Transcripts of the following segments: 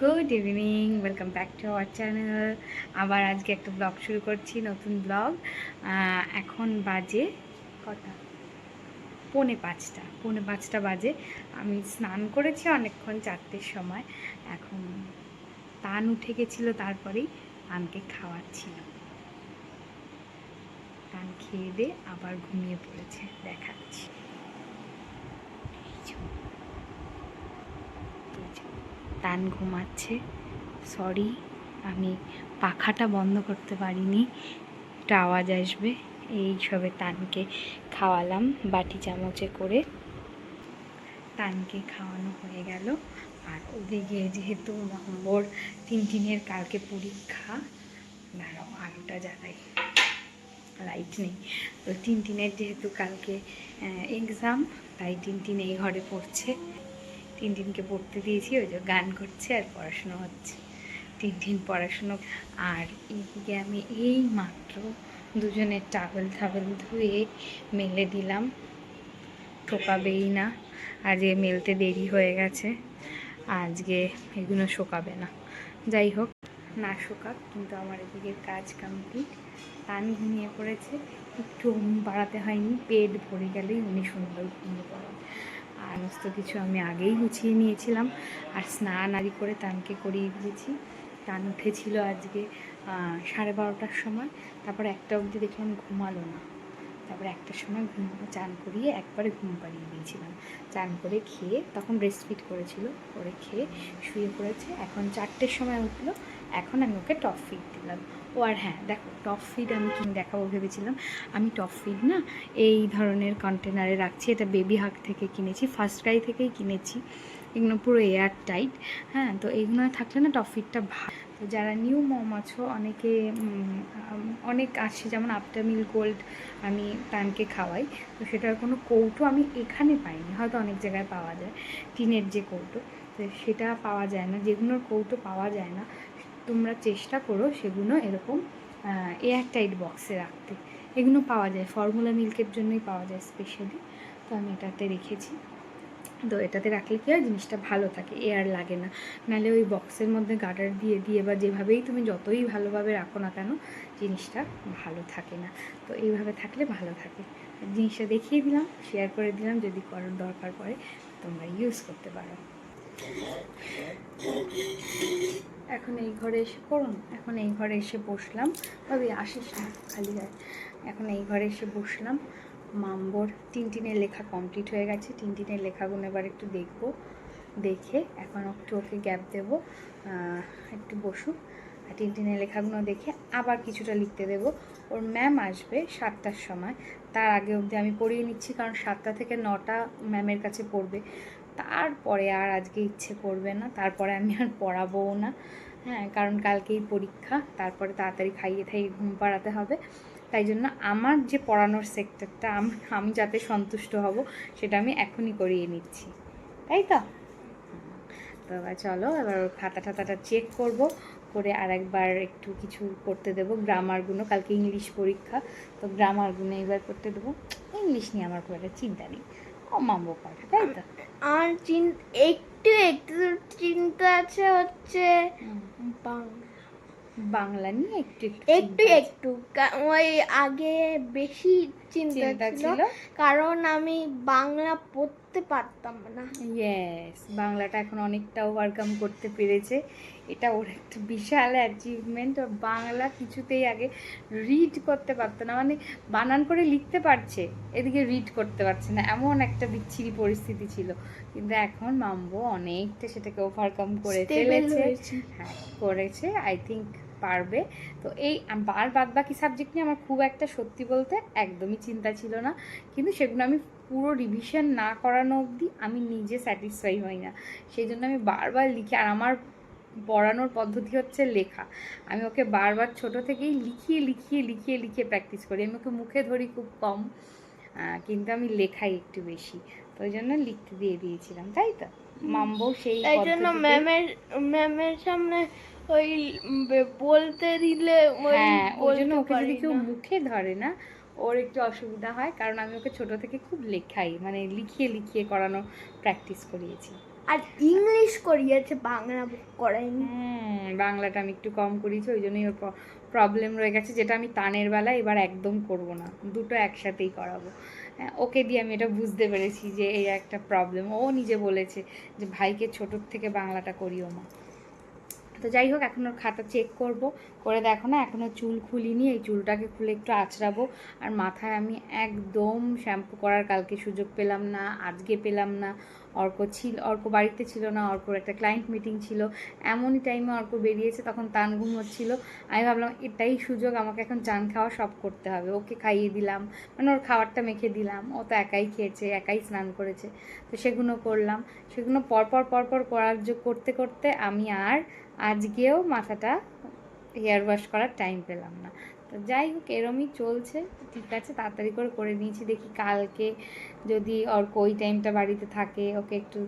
Good evening, welcome back to our channel. আবার আজকে একটা ব্লগ শুরু করছি, নতুন ব্লগ। এখন বাজে কটা? পৌনে পাঁচটা পৌনে পাঁচটা বাজে। আমি স্নান করেছি অনেকক্ষণ, চারটের সময়। এখন তান উঠে গেছিল, তারপরেই তানকে খাওয়াচ্ছিলাম। তান খেয়ে দিয়ে আবার ঘুমিয়ে পড়েছে, দেখাচ্ছি। তান ঘুমাচ্ছে। সরি আমি পাখাটা বন্ধ করতে পারিনি। একটা আওয়াজ আসবে। এই সবে তানকে খাওয়ালাম বাটি চামচে করে। তানকে খাওয়ানো হয়ে গেল। আর ওদিকে যেহেতু নম্বর তিন তিনের কালকে পরীক্ষা, দাঁড়াও, আলোটা জ্বালাই। লাইট নেই। তো তিন তিনের যেহেতু কালকে এক্সাম তাই তিন তিন এই ঘরে পড়ছে। তিন দিনকে পড়তে দিয়েছি, ওই যে গান করছে আর পড়াশুনো হচ্ছে। তিন দিন পড়াশুনো, আর এইদিকে আমি এই মাত্র দুজনের টাবেল টাবেল ধুয়ে মেলে দিলাম। শোকাবেই না, আজকে মেলতে দেরি হয়ে গেছে, আজকে এগুলো শোকাবে না। যাই হোক, না শোকাক, কিন্তু আমার এদিকে কাজ কমপ্লিট তান ঘুমিয়ে পড়েছে, একটু বাড়াতে হয়নি, পেট ভরে গেলেই উনি সুন্দর ঘুমিয়ে পড়েন। আর সমস্ত কিছু আমি আগেই গুছিয়ে নিয়েছিলাম। আর স্নান আদি করে তানকে করিয়ে দিয়েছি। টান উঠেছিল আজকে সাড়ে বারোটার সময়। তারপর একটা অবধি দেখলাম ঘুমালো না। তারপরে একটার সময় ঘুম, চান করিয়ে একবারে ঘুম পাড়িয়ে দিয়েছিলাম। চান করে খেয়ে তখন ব্রেস্টফিট করেছিল, করে খেয়ে শুয়ে পড়েছে। এখন চারটের সময় উঠল এখন আমি ওকে টপ ফিড দিলাম। ও আর হ্যাঁ দেখো টপ ফিড আমি কি দেখাবো ভেবেছিলাম। আমি টপ ফিড না এই ধরনের কন্টেনারে রাখছি। এটা বেবি হাক থেকে কিনেছি ফার্স্ট ক্রাই থেকেই কিনেছি। এগুলো পুরো এয়ার টাইট হ্যাঁ তো এইগুলো থাকলে না টপ ফিডটা ভালো। তো যারা নিউ মম আছো, অনেকে অনেক আছে, যেমন আফটার মিল গোল্ড আমি প্যানকে খাওয়াই। তো সেটার কোনো কৌটো আমি এখানে পাইনি। হয়তো অনেক জায়গায় পাওয়া যায়, টিনের যে কৌটো। তো সেটা পাওয়া যায় না, যেগুলোর কৌটো পাওয়া যায় না। তোমরা চেষ্টা করো সেগুলো এরকম এয়ার টাইট বক্সে রাখতে। এগুলো পাওয়া যায়, ফর্মুলা মিল্কের জন্যই পাওয়া যায় স্পেশালি তো আমি এটাতে রেখেছি। তো এটাতে রাখলে কি হয়, জিনিসটা ভালো থাকে এয়ার লাগে না। নাহলে ওই বক্সের মধ্যে গার্ডার দিয়ে দিয়ে বা যেভাবেই তুমি যতই ভালোভাবে রাখো না কেন, জিনিসটা ভালো থাকে না। তো এইভাবে থাকলে ভালো থাকে। জিনিসটা দেখিয়ে দিলাম শেয়ার করে দিলাম, যদি করার দরকার পড়ে, তোমরা ইউজ করতে পারো। এখন এই ঘরে এসে পড়ুন। এখন এই ঘরে এসে বসলাম। তবে আসিস না? খালি গায়ে এখন এই ঘরে এসে বসলাম। মাম্বর, টিনটিনের লেখা কমপ্লিট হয়ে গেছে। টিনটিনের লেখাগুলো এবার একটু দেখব। দেখে এখন একটু ওকে গ্যাপ দেবো। একটু বসুক। আর টিনটিনের লেখাগুলো দেখে আবার কিছুটা লিখতে দেবো। ওর ম্যাম আসবে সাতটার সময়। তার আগে অবধি আমি পড়িয়ে নিচ্ছি। কারণ সাতটা থেকে নটা ম্যামের কাছে পড়বে। তারপরে আর আজকে ইচ্ছে করবে না, তারপরে আমি আর পড়াবোও না। হ্যাঁ কারণ কালকেই পরীক্ষা, তারপরে তাড়াতাড়ি খাইয়ে খাইয়ে ঘুম পাড়াতে হবে। তাই জন্য আমার যে পড়ানোর সেক্টরটা আমি আমি যাতে সন্তুষ্ট হব, সেটা আমি এখনই করিয়ে নিচ্ছি। তাই তো? তো এবার চলো, এবার খাতা টাতাটা চেক করব, করে আর একবার একটু কিছু করতে দেবো। গ্রামারগুলো কালকে ইংলিশ পরীক্ষা, তো গ্রামারগুলো এবার করতে দেবো। ইংলিশ নিয়ে আমার খুব একটা চিন্তা নেই। ও মামবো তাই তো? আর চিন একটু একটু চিন্তা আছে হচ্ছে বাংলা নিয়ে একটু একটু একটু ওই আগে বেশি চিন্তা ছিল কারণ আমি বাংলা পড়তে পারতাম না। ইয়েস বাংলাটা এখন অনেকটা ওভারকাম করতে পেরেছে। এটা ওর একটা বিশাল অ্যাচিভমেন্ট ওর বাংলা কিছুতেই আগে রিড করতে পারতো না মানে বানান করে লিখতে পারছে এদিকে রিড করতে পারছে না এমন একটা বিচ্ছিরি পরিস্থিতি ছিল। কিন্তু এখন মাম্বো অনেকটা সেটাকে ওভারকাম করে ফেলেছে। হ্যাঁ করেছে আই থিঙ্ক পারবে। তো এই আর বাদ বাকি সাবজেক্ট নিয়ে আমার খুব একটা সত্যি বলতে একদমই চিন্তা ছিল না। কিন্তু সেগুলো আমি পুরো রিভিশন না করানো অবধি আমি নিজে স্যাটিসফাই হই না। সেই জন্য আমি বারবার লিখি আর আমার পড়ানোর পদ্ধতি হচ্ছে লেখা। আমি ওকে বারবার ছোট থেকেই লিখিয়ে লিখিয়ে লিখিয়ে লিখিয়ে প্র্যাকটিস করি। আমি ওকে মুখে ধরি খুব কম কিন্তু আমি লেখাই একটু বেশি। তো ওই জন্য লিখতে দিয়ে দিয়েছিলাম তাই তো? মাম্বো সেই তাই জন্য ম্যামের ম্যামের সামনে ওই বলতে দিলে হ্যাঁ ওই জন্য ওকে যদি কেউ মুখে ধরে না ওর একটু অসুবিধা হয়। কারণ আমি ওকে ছোট থেকে খুব লেখাই মানে লিখিয়ে লিখিয়ে করানো প্র্যাকটিস করিয়েছি। আর ইংলিশ করিয়েছে বাংলা করায়নি। হুম, বাংলাটা আমি একটু কম করেছি ওই জন্যই ওর প্রবলেম রয়ে গেছে যেটা আমি তানের বেলা এবার একদম করব না। দুটো একসাথেই করাবো। হ্যাঁ, ওকে দিয়ে আমি এটা বুঝতে পেরেছি যে এই একটা প্রবলেম ও নিজে বলেছে যে ভাইকে ছোটোর থেকে বাংলাটা করিও মা তো যাই হোক, এখন ওর খাতা চেক করব। করে দেখো না এখনও চুল খুলিনি, এই চুলটাকে খুলে একটু আঁচড়াবো আর মাথায় আমি একদম শ্যাম্পু করার কালকে সুযোগ পেলাম না, আজকে পেলাম না। অর্ক ছিল, অর্ক বাড়িতে ছিল না, অর্কর একটা ক্লায়েন্ট মিটিং ছিল। এমনই টাইমে অর্ক বেরিয়েছে, তখন তান ঘুমোচ্ছিল আমি ভাবলাম, এটাই সুযোগ, আমাকে এখন চান খাওয়া সব করতে হবে। ওকে খাইয়ে দিলাম মানে ওর খাবারটা মেখে দিলাম। ও তো একাই খেয়েছে, একাই স্নান করেছে। তো সেগুলো করলাম। সেগুলো পরপর পরপর করার করতে করতে আমি আর আজকেও মাথাটা হেয়ার ওয়াশ করার টাইম পেলাম না। তো যাই হোক, এরমই চলছে। ঠিক আছে, তাড়াতাড়ি করে করে নিয়েছি, দেখি কালকে যদি অর্ক ওই টাইমটা বাড়িতে থাকে, ওকে একটু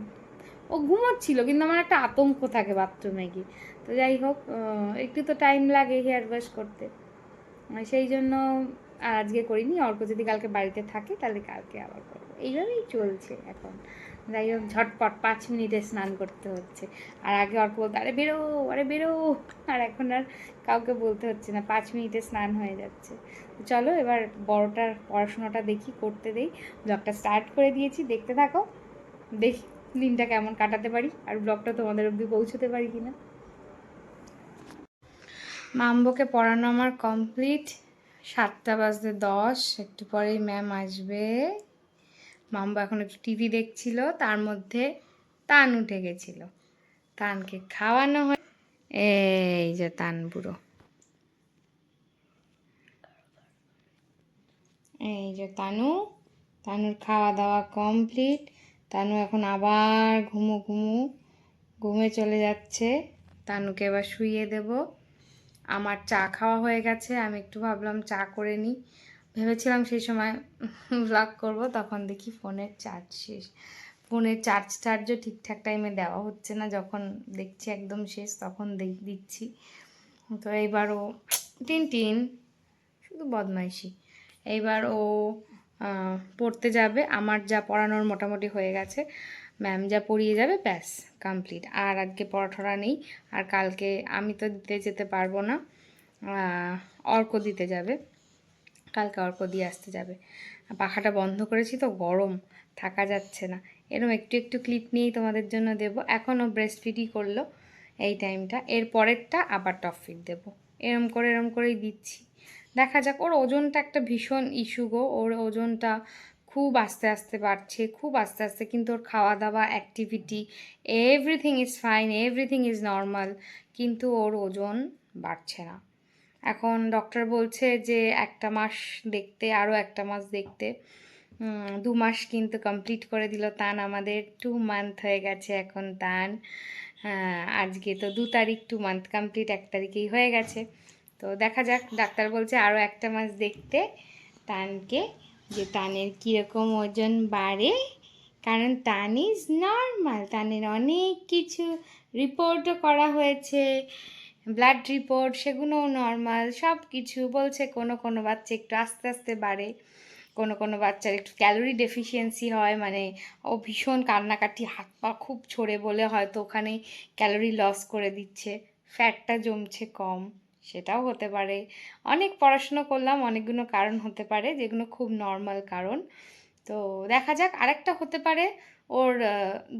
ও ঘুমোচ্ছিল, কিন্তু আমার একটা আতঙ্ক থাকে বাথরুমে গিয়ে। তো যাই হোক একটু তো টাইম লাগে হেয়ার ওয়াশ করতে। সেই জন্য আর আজকে করিনি, অর্ক যদি কালকে বাড়িতে থাকে, তাহলে কালকে আবার করব। এইভাবেই চলছে এখন। যাই হোক, ঝটপট পাঁচ মিনিটে স্নান করতে হচ্ছে। আর আগে অর্ক বলতো, আরে বেরো আরে বেরো। আর এখন আর কাউকে বলতে হচ্ছে না, পাঁচ মিনিটে স্নান হয়ে যাচ্ছে। চলো এবার বড়টার পড়াশোনাটা দেখি, করতে দেই। ব্লগটা স্টার্ট করে দিয়েছি, দেখতে থাকো, দেখি দিনটা কেমন কাটাতে পারি। আর ব্লগটা তোমাদের অবধি পৌঁছতে পারি কি কিনা। মাম্বোকে পড়ানো আমার কমপ্লিট, সাতটা বাজতে দশ, একটু পরেই ম্যাম আসবে। মাম্বো এখন একটু টিভি দেখছিল, তার মধ্যে তান উঠে গেছিল। তানকে খাওয়ানো হয়। এই যে তান বুড়ো। এই যে তানু, তানুর খাওয়া দাওয়া কমপ্লিট। তানু এখন আবার ঘুমো ঘুমু, ঘুমে চলে যাচ্ছে। তানুকে এবার শুইয়ে দেব। আমার চা খাওয়া হয়ে গেছে, আমি একটু ভাবলাম চা করে নিই। ভেবেছিলাম সেই সময় ব্লগ করব, তখন দেখি ফোনের চার্জ শেষ। ফোনের চার্জ টার্জও ঠিকঠাক টাইমে দেওয়া হচ্ছে না, যখন দেখছি একদম শেষ তখন দিচ্ছি। তো এইবার ও টিন টিন, শুধু বদমাইশি। এইবার ও পড়তে যাবে, আমার যা পড়ানোর মোটামুটি হয়ে গেছে ম্যাম যা পড়িয়ে যাবে, ব্যাস কমপ্লিট আর আজকে পড়াঠরা নেই, আর কালকে আমি তো দিতে যেতে পারব না অর্ক দিতে যাবে। কালকে অর্ক দিয়ে আসতে যাবে। পাখাটা বন্ধ করেছি তো গরম, থাকা যাচ্ছে না। এরকম একটু একটু ক্লিপ নিয়েই তোমাদের জন্য দেবো। এখনও ব্রেস্ট ফিটই করল এই টাইমটা এর পরেরটা আবার টপ ফিট দেবো। এরম করে, এরম করেই দিচ্ছি। দেখা যাক, ওর ওজনটা একটা ভীষণ ইস্যু গো। ওর ওজনটা খুব আস্তে আস্তে বাড়ছে, খুব আস্তে আস্তে কিন্তু ওর খাওয়া দাওয়া activity everything is fine everything is normal কিন্তু ওর ওজন বাড়ছে না। এখন ডক্টর বলছে যে একটা মাস দেখতে আরও একটা মাস দেখতে। দু মাস কিন্তু কমপ্লিট করে দিল তান আমাদের। টু মান্থ হয়ে গেছে এখন তান। আজকে তো দু তারিখ টু মান্থ কমপ্লিট এক তারিখেই হয়ে গেছে। তো দেখা যাক ডাক্তার বলছে আরও একটা মাস দেখতে তানকে, যে তানের কীরকম ওজন বাড়ে। কারণ তান ইজ নর্মাল তানের অনেক কিছু রিপোর্টও করা হয়েছে। ব্লাড রিপোর্ট সেগুলোও নর্মাল সব কিছু বলছে কোনো কোনো বাচ্চা একটু আস্তে আস্তে বাড়ে। কোনো কোনো বাচ্চার একটু ক্যালোরি ডেফিসিয়েন্সি হয় মানে ও ভীষণ কান্নাকাটি, হাত পা খুব ছড়ে বলে হয়তো ওখানে ক্যালোরি লস করে দিচ্ছে। ফ্যাটটা জমছে কম, সেটাও হতে পারে। অনেক পড়াশুনো করলাম, অনেকগুলো কারণ হতে পারে, যেগুলো খুব নর্মাল কারণ। তো দেখা যাক, আরেকটা হতে পারে। ওর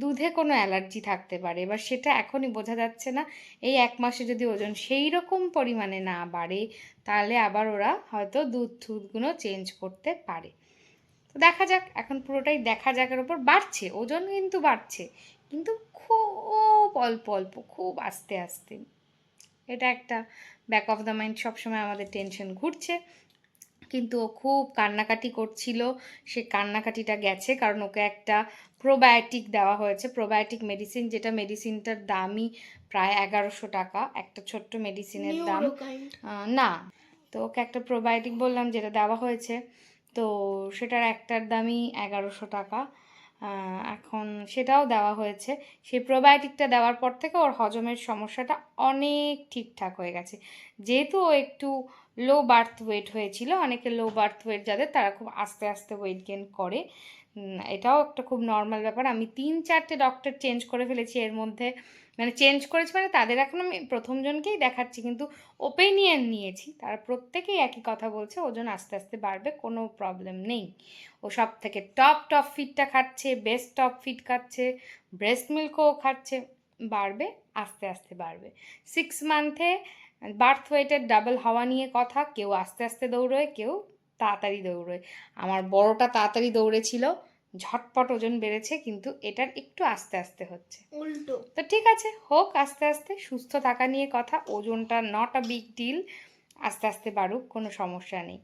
দুধে কোনো অ্যালার্জি থাকতে পারে। এবার সেটা এখনই বোঝা যাচ্ছে না। এই এক মাসে যদি ওজন সেই রকম পরিমাণে না বাড়ে, তাহলে আবার ওরা হয়তো দুধ টুধগুলো চেঞ্জ করতে পারে। তো দেখা যাক, এখন পুরোটাই দেখা যাকের ওপর। বাড়ছে, ওজন কিন্তু বাড়ছে, কিন্তু খুব অল্প অল্প, খুব আস্তে আস্তে। এটা একটা ব্যাক অফ দ্য মাইন্ড সবসময় আমাদের টেনশন ঘুরছে। কিন্তু ও খুব কান্নাকাটি করছিল। সে কান্নাকাটিটা গেছে, কারণ ওকে একটা প্রোবায়োটিক দেওয়া হয়েছে। প্রোবায়োটিক মেডিসিন যেটা মেডিসিনটার দামই প্রায় এগারোশো টাকা। একটা ছোট্ট মেডিসিনের দাম। না। তো ওকে একটা প্রোবায়োটিক বললাম যেটা দেওয়া হয়েছে। তো সেটার একটার দামই এগারোশো টাকা। এখন সেটাও দেওয়া হয়েছে। সেই প্রোবায়োটিকটা দেওয়ার পর থেকে ওর হজমের সমস্যাটা অনেক ঠিকঠাক হয়ে গেছে। যেহেতু ও একটু লো বার্থ ওয়েট হয়েছিল অনেকে লো বার্থ ওয়েট যাদের তারা খুব আস্তে আস্তে ওয়েট গেন করে। এটাও একটা খুব নর্মাল ব্যাপার। আমি তিন চারটে ডক্টর চেঞ্জ করে ফেলেছি এর মধ্যে। মানে চেঞ্জ করেছি মানে তাদের এখন আমি প্রথমজনকেই দেখাচ্ছি, কিন্তু ওপিনিয়ন নিয়েছি। তারা প্রত্যেকেই একই কথা বলছে, ওজন আস্তে আস্তে বাড়বে, কোনো প্রবলেম নেই। ও সব থেকে টপ টপ ফিটটা খাচ্ছে বেস্ট টপ ফিট খাচ্ছে ব্রেস্ট মিল্কও খাচ্ছে, বাড়বে, আস্তে আস্তে বাড়বে। সিক্স মান্থে বার্থ ওয়েটের ডাবল হওয়া নিয়ে কথা, কেউ আস্তে আস্তে দৌড়োয়, কেউ তাড়াতাড়ি দৌড়োয়। আমার বড়টা তাড়াতাড়ি দৌড়েছিল ঝটপট ওজন বেড়েছে কিন্তু এটার একটু আস্তে আস্তে হচ্ছে। উল্টো। তো ঠিক আছে হোক আস্তে আস্তে সুস্থ থাকা নিয়ে কথা ওজনটা নট আ বিগ ডিল আস্তে আস্তে বাড়ুক কোনো সমস্যা নেই।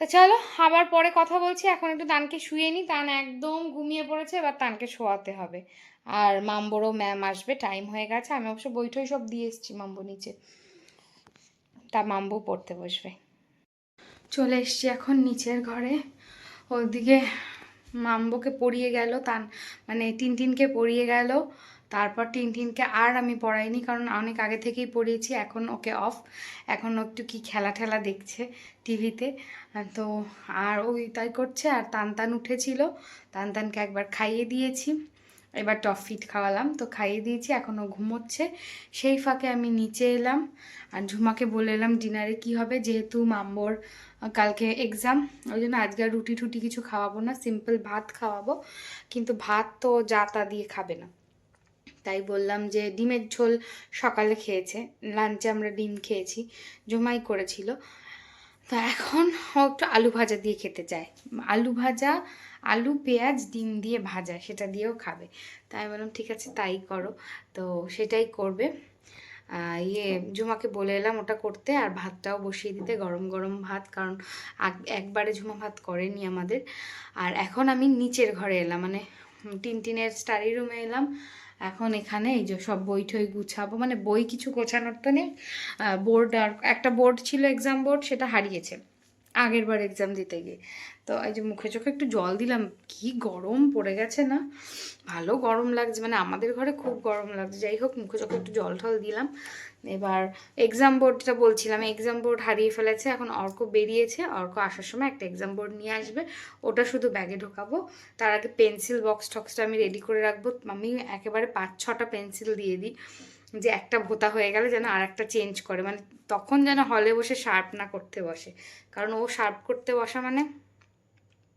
তো চলো আবার পরে কথা বলছি এখন একটু তানকে শুয়ে নিই তান একদম ঘুমিয়ে পড়েছে এবার তানকে শোয়াতে হবে। আর মাম্বোরও ম্যাম আসবে টাইম হয়ে গেছে আমি অবশ্য বইটই সব দিয়ে এসেছি মাম্বো নিচে। তা মাম্বু পড়তে বসবে। চলে এসছি এখন নিচের ঘরে। ওদিকে মাম্বোকে পড়িয়ে গেল তান মানে টিনটিনকে পড়িয়ে গেল। তারপর টিনটিনকে আর আমি পড়াইনি, কারণ অনেক আগে থেকেই পড়িয়েছি, এখন ওকে অফ। এখন একটু কি খেলা ঠেলা দেখছে টিভিতে। তো, আর ওই তাই করছে, আর তান তান উঠেছিল। তান তানকে একবার খাইয়ে দিয়েছি। এবার টপ ফিট খাওয়ালাম। তো খাইয়ে দিয়েছি, এখনও ঘুমোচ্ছে। সেই ফাঁকে আমি নিচে এলাম আর ঝুমাকে বলে এলাম, ডিনারে কি হবে? যেহেতু মাম্বর কালকে এক্সাম ওই জন্য আজকে আর রুটি টুটি কিছু খাওয়াবো না সিম্পল ভাত খাওয়াবো। কিন্তু ভাত তো যা তা দিয়ে খাবে না। তাই বললাম যে, ডিমের ঝোল সকালে খেয়েছে লাঞ্চে আমরা ডিম খেয়েছি, জমাই করেছিল। তো এখন একটু আলু ভাজা দিয়ে খেতে চায়। আলু ভাজা আলু পেঁয়াজ ডিম দিয়ে ভাজা সেটা দিয়েও খাবে। তাই বললাম ঠিক আছে তাই করো। তো সেটাই করবে। ইয়ে ঝুমাকে বলে এলাম ওটা করতে আর ভাতটাও বসিয়ে দিতে গরম গরম ভাত কারণ একবারে ঝুমা ভাত করেনি আমাদের। আর এখন আমি নিচের ঘরে এলাম মানে হুম, টিনটিনের স্টাডি রুমে এলাম। এখন এখানে এই যে সব বই ঠই গুছাবো মানে বই কিছু গোছানোর তো নেই। বোর্ড আর একটা বোর্ড ছিল এক্সাম বোর্ড সেটা হারিয়েছে। আগের বার এক্সাম দিতে গিয়ে। তো এই যে মুখে চোখে একটু জল দিলাম, কি গরম পড়ে গেছে না? ভালো গরম লাগছে মানে আমাদের ঘরে খুব গরম লাগছে। যাই হোক, মুখে চোখে একটু জল টল দিলাম। এবার এক্সাম বোর্ডটা বলছিলাম এক্সাম বোর্ড হারিয়ে ফেলেছে, এখন অর্ক বেরিয়েছে। অর্ক আসার সময় একটা এক্সাম বোর্ড নিয়ে আসবে। ওটা শুধু ব্যাগে ঢোকাবো। তার আগে পেন্সিল বক্স টক্সটা আমি রেডি করে রাখব। আমি একেবারে পাঁচ ছটা পেন্সিল দিয়ে দিই। যে একটা ভোতা হয়ে গেলে যেন আর একটা চেঞ্জ করে। মানে তখন যেন হলে বসে শার্প না করতে বসে। কারণ ও শার্প করতে বসা মানে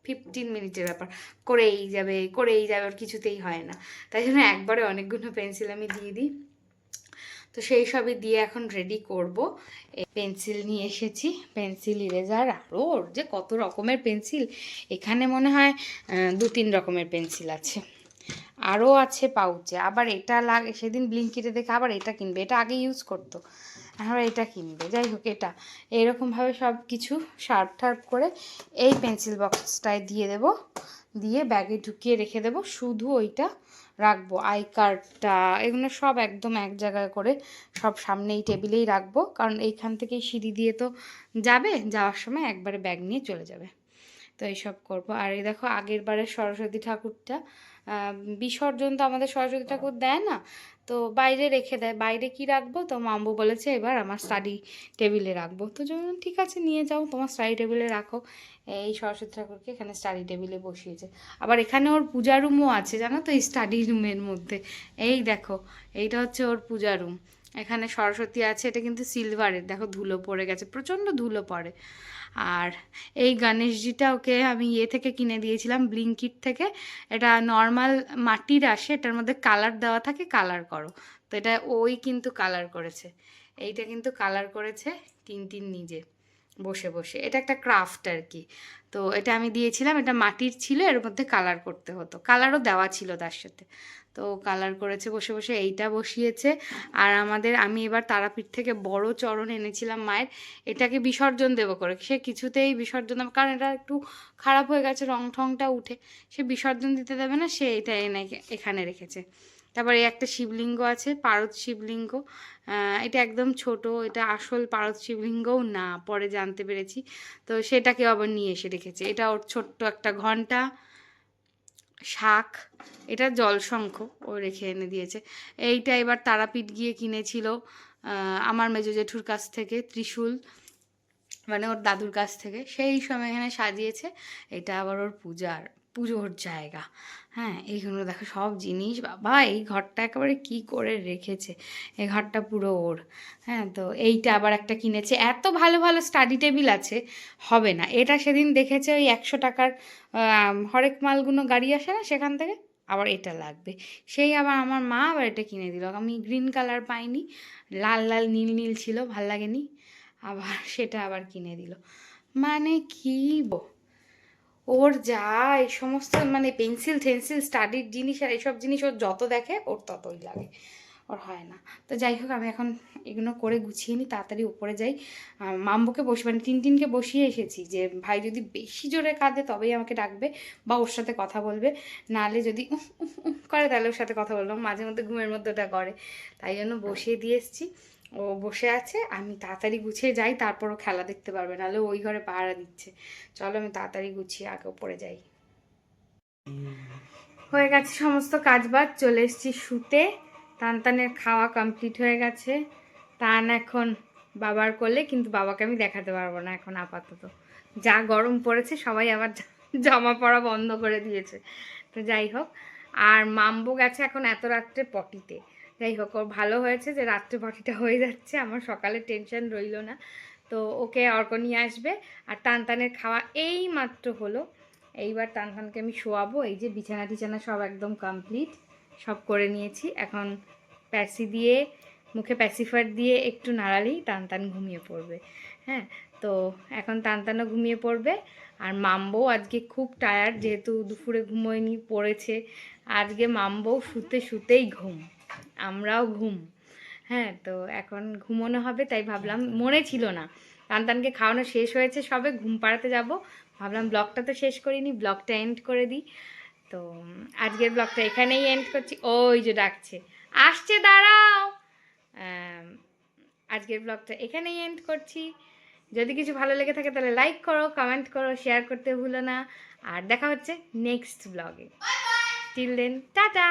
ফিফটিন মিনিটের ব্যাপার। করেই যাবে করেই যাবে, ওর কিছুতেই হয় না। তাই জন্য একবারে অনেকগুলো পেন্সিল আমি দিয়ে দিই। তো সেই সবই দিয়ে এখন রেডি করব। পেন্সিল নিয়ে এসেছি। পেন্সিল ইরেজার আরও ওর যে কত রকমের পেন্সিল এখানে মনে হয় দু তিন রকমের পেন্সিল আছে। আরও আছে পাউচে আবার এটা লাগে, সেদিন ব্লিঙ্কিটে দেখে আবার এটা কিনবে। এটা আগে ইউজ করতো, আবার এটা কিনবে। যাই হোক, এটা। এইরকমভাবে সব কিছু শার্প টার্প করে এই পেন্সিল বক্সটায় দিয়ে দেব। দিয়ে ব্যাগে ঢুকিয়ে রেখে দেব। শুধু ওইটা রাখব। আই কার্ডটা এগুলো সব একদম এক জায়গায় করে সব সামনে এই টেবিলেই রাখব। কারণ এইখান থেকেই সিঁড়ি দিয়ে তো যাবে, যাওয়ার সময় একবারে ব্যাগ নিয়ে চলে যাবে। তো এইসব করব। আর এই দেখো, আগের বারের সরস্বতী ঠাকুরটা বিসর্জন তো আমাদের সরস্বতী ঠাকুর দেয় না। তো বাইরে রেখে দেয়। বাইরে কি রাখব? তো মাম্বু বলেছে, এবার আমার স্টাডি টেবিলে রাখব। তো যেমন ঠিক আছে, নিয়ে যাও, তোমার স্টাডি টেবিলে রাখো। এই সরস্বতী ঠাকুরকে এখানে স্টাডি টেবিলে বসিয়েছে। আবার এখানে ওর পূজা রুমও আছে, জানো তো, এই স্টাডি রুমের মধ্যে। এই দেখো, এইটা হচ্ছে ওর পূজা রুম এখানে সরস্বতী আছে, এটা কিন্তু সিলভারের দেখো, ধুলো পড়ে গেছে, প্রচণ্ড ধুলো পড়ে। আর এই গণেশজিটা ওকে আমি ইয়ে থেকে কিনে দিয়েছিলাম, ব্লিঙ্কিট থেকে। এটা নর্মাল মাটির আসে, এটার মধ্যে কালার দেওয়া থাকে কালার করো। তো এটা ওই কিন্তু কালার করেছে। এইটা কিন্তু কালার করেছে তিন নিজে। বসে বসে। এটা একটা ক্রাফট আর কি তো এটা আমি দিয়েছিলাম, এটা মাটির ছিল, এর মধ্যে কালার করতে হতো। কালারও দেওয়া ছিল তার সাথে। তো কালার করেছে, বসে বসে এইটা বসিয়েছে। আর আমাদের, আমি এবার তারাপীঠ থেকে বড় চরণ এনেছিলাম মায়ের। এটাকে বিসর্জন দেবো করে। সে কিছুতেই বিসর্জন দেবে কারণ এটা একটু খারাপ হয়ে গেছে, রং ঠংটা উঠে। সে বিসর্জন দিতে দেবে না, সে এটা এনে এখানে রেখেছে। তারপরে একটা শিবলিঙ্গ আছে, পারদ শিবলিঙ্গ। এটা একদম ছোট, এটা আসল পারদ শিবলিঙ্গও না, পরে জানতে পেরেছি। তো সেটাকে আবার নিয়ে এসে রেখেছে। এটা ওর ছোট্ট একটা ঘণ্টা, শাক, এটা জলশঙ্খ ও রেখে এনে দিয়েছে। এইটা এবার তারাপীঠ গিয়ে কিনেছিল আমার মেজো জেঠুর কাছ থেকে, ত্রিশূল মানে ওর দাদুর কাছ থেকে। সেই সময় এখানে সাজিয়েছে, এটা আবার ওর পূজার। পুজোর জায়গা। হ্যাঁ এইগুলো দেখো সব জিনিস। বাবা, এই ঘরটা একেবারে কি করে রেখেছে? এই ঘরটা পুরো ওর। হ্যাঁ তো এইটা আবার একটা কিনেছে। এত ভালো ভালো স্টাডি টেবিল আছে, হবে না। এটা সেদিন দেখেছে ওই একশো টাকার হরেক মালগুলো গাড়ি আসে না সেখান থেকে? আবার এটা লাগবে। সেই আবার আমার মা আবার এটা কিনে দিল। আমি গ্রিন কালার পাইনি, লাল লাল, নীল নীল ছিল, ভালো লাগেনি। আবার সেটা আবার কিনে দিল। মানে কি বো ওর যা এই সমস্ত মানে পেন্সিল টেন্সিল স্টাডির জিনিস আর এইসব জিনিস ওর যত দেখে, ওর ততই লাগে। ওর হয় না। তো যাই হোক, আমি এখন এগুলো করে গুছিয়ে নিই, তাড়াতাড়ি উপরে যাই। মাম্বুকে বসে মানে টিনটিনকে বসিয়ে এসেছি যে, ভাই যদি বেশি জোরে কাঁদে তবেই আমাকে ডাকবে বা ওর সাথে কথা বলবে। নাহলে যদি করে তাহলে ওর সাথে কথা বললাম মাঝে মধ্যে ঘুমের মধ্যে ওটা করে। তাই জন্য বসিয়ে দিয়ে এসেছি। ও বসে আছে, আমি তাড়াতাড়ি গুছিয়ে যাই, তারপর ও খেলা দেখতে পারবে, নাহলে ওই ঘরে পাহারা দিচ্ছে। চলো আমি তাড়াতাড়ি গুছিয়ে আগে উপরে যাই। হয়ে গেছে সমস্ত কাজ বাজ চলে এসেছি শুতে। তানতানের খাওয়া কমপ্লিট হয়ে গেছে। টান এখন বাবার কোলে, কিন্তু বাবাকে আমি দেখাতে পারব না এখন আপাতত। যা গরম পড়েছে, সবাই আবার জামা পরা বন্ধ করে দিয়েছে। তো যাই হোক, আর মাম্বো গেছে এখন এত রাত্রে পটিতে। যাই হোক ওর ভালো হয়েছে যে রাত্রে পাখিটা হয়ে যাচ্ছে, আমার সকালে টেনশন রইল না। তো ওকে অর্ক নিয়ে আসবে আর টান টানের খাওয়া এই মাত্র হলো। এইবার টান টানকে আমি শোয়াবো, এই যে বিছানা টিছানা সব একদম কমপ্লিট সব করে নিয়েছি। এখন প্যাসি দিয়ে, মুখে প্যাসিফার দিয়ে একটু নাড়ালেই টান টান ঘুমিয়ে পড়বে। হ্যাঁ তো এখন টান টানও ঘুমিয়ে পড়বে আর মাম্বো আজকে খুব টায়ার্ড যেহেতু দুপুরে ঘুমোয়নি, পড়েছে। আজকে মাম্বো শুতে শুতেই ঘুম। আমরাও ঘুম। হ্যাঁ তো এখন ঘুমোনো হবে তাই ভাবলাম মনে ছিল না। টানটানকে খাওয়ানো শেষ হয়েছে সবে ঘুম পাড়াতে যাব। ভাবলাম ব্লগটা তো শেষ করিনি ব্লগটা এন্ড করে দিই। তো আজকের ব্লগটা এখানেই এন্ড করছি। ওই যে ডাকছে আসছে দাঁড়াও! আজকের ব্লগটা এখানেই এন্ড করছি। যদি কিছু ভালো লেগে থাকে তাহলে লাইক করো কমেন্ট করো শেয়ার করতে ভুলো না। আর দেখা হচ্ছে নেক্সট ব্লগে টিল দেন টাটা